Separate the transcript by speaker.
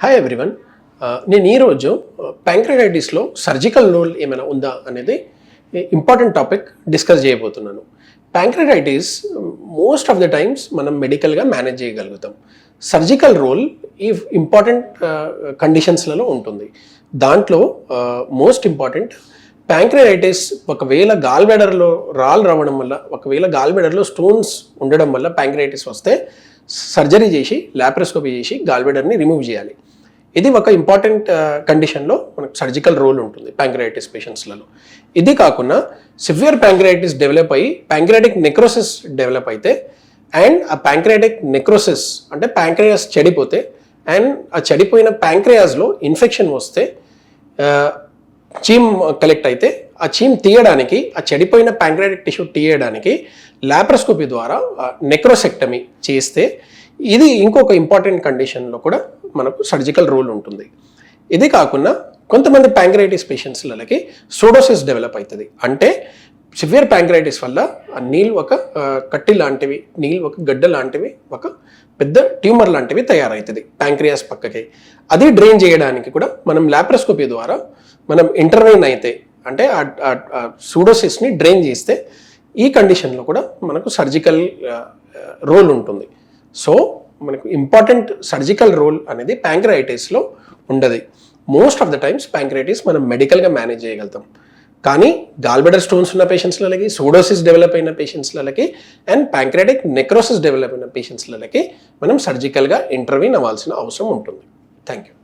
Speaker 1: Hi everyone uh, నేను ఈరోజు ప్యాంక్రటైటిస్లో surgical role ఏమైనా ఉందా అనేది ఇంపార్టెంట్ టాపిక్ డిస్కస్ చేయబోతున్నాను. Pancreatitis most of the times మనం మెడికల్గా మేనేజ్ చేయగలుగుతాం. సర్జికల్ రోల్ ఈ ఇంపార్టెంట్ కండిషన్స్లలో uh, ఉంటుంది. దాంట్లో మోస్ట్ ఇంపార్టెంట్ ప్యాంక్రటైటిస్ ఒకవేళ గాల్బెడర్లో రాళ్ళు రావడం వల్ల ఒకవేళ గాల్బెడర్లో స్టోన్స్ ఉండడం వల్ల ప్యాంక్రటైటిస్ వస్తే సర్జరీ చేసి ల్యాప్రోస్కోపీ చేసి గాల్బెడర్ని రిమూవ్ చేయాలి. ఇది ఒక ఇంపార్టెంట్ కండిషన్లో మనకు సర్జికల్ రోల్ ఉంటుంది ప్యాంక్రటైటిస్ పేషెంట్స్లలో. ఇది కాకుండా సివియర్ ప్యాంక్రటైటిస్ డెవలప్ అయ్యి ప్యాంక్రటిక్ నెక్రోసిస్ డెవలప్ అయితే అండ్ ఆ ప్యాంక్రటిక్ నెక్రోసిస్ అంటే ప్యాంక్రియాస్ చెడిపోతే అండ్ ఆ చెడిపోయిన ప్యాంక్రియాస్లో ఇన్ఫెక్షన్ వస్తే చీమ్ కలెక్ట్ అయితే ఆ చీమ్ తీయడానికి ఆ చెడిపోయిన ప్యాంక్రాటిక్ టిష్యూ తీయడానికి లాప్రోస్కోపీ ద్వారా నెక్రోసెక్టమీ చేస్తే ఇది ఇంకొక ఇంపార్టెంట్ కండిషన్లో కూడా మనకు సర్జికల్ రోల్ ఉంటుంది. ఇది కాకుండా కొంతమంది ప్యాంక్రైటిస్ పేషెంట్స్లకి సోడోసిస్ డెవలప్ అవుతుంది అంటే సివియర్ ప్యాంక్రైటిస్ వల్ల ఆ నీళ్ళు ఒక కట్టి లాంటివి నీళ్ళు ఒక గడ్డ లాంటివి ఒక పెద్ద ట్యూమర్ లాంటివి తయారవుతుంది ప్యాంక్రియాస్ పక్కకి. అది డ్రైన్ చేయడానికి కూడా మనం లాప్రోస్కోపీ ద్వారా మనం ఇంటర్వైన్ అయితే అంటే ఆ సూడోసిస్ని డ్రైన్ చేస్తే ఈ కండిషన్లో కూడా మనకు సర్జికల్ రోల్ ఉంటుంది. సో మనకు ఇంపార్టెంట్ సర్జికల్ రోల్ అనేది ప్యాంక్రైటిస్లో ఉండదు. Most of the times pancreatitis మనం మెడికల్గా మేనేజ్ చేయగలుగుతాం. కానీ గాల్బెడర్ స్టోన్స్ ఉన్న పేషెంట్స్లకి సోడోసిస్ డెవలప్ అయిన పేషెంట్స్లకి అండ్ ప్యాంక్రాటిక్ నెక్రోసిస్ డెవలప్ అయిన పేషెంట్స్లకి మనం సర్జికల్గా ఇంటర్వ్యూన్ అవ్వాల్సిన అవసరం ఉంటుంది. Thank you